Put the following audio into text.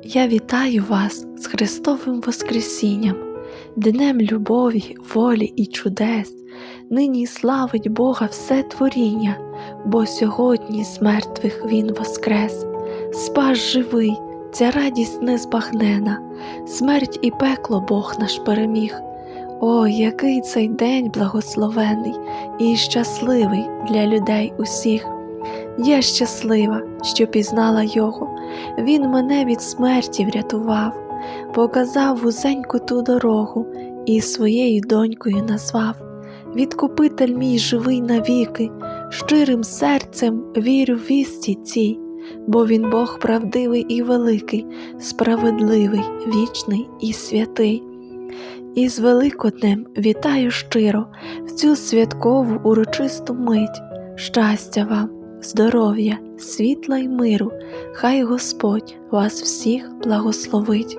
Я вітаю вас з Христовим Воскресінням, Днем любові, волі і чудес. Нині славить Бога все творіння, бо сьогодні з мертвих Він воскрес. Спас живий, ця радість незбагнена, смерть і пекло Бог наш переміг. О, який цей день благословений і щасливий для людей усіх. Я щаслива, що пізнала Його, Він мене від смерті врятував, показав вузеньку ту дорогу і своєю донькою назвав. Відкупитель мій живий навіки, щирим серцем вірю в вісті цій, бо він Бог правдивий і великий, справедливий, вічний і святий. І з Великоднем вітаю щиро в цю святкову урочисту мить, щастя вам, здоров'я, світла й миру, хай Господь вас всіх благословить.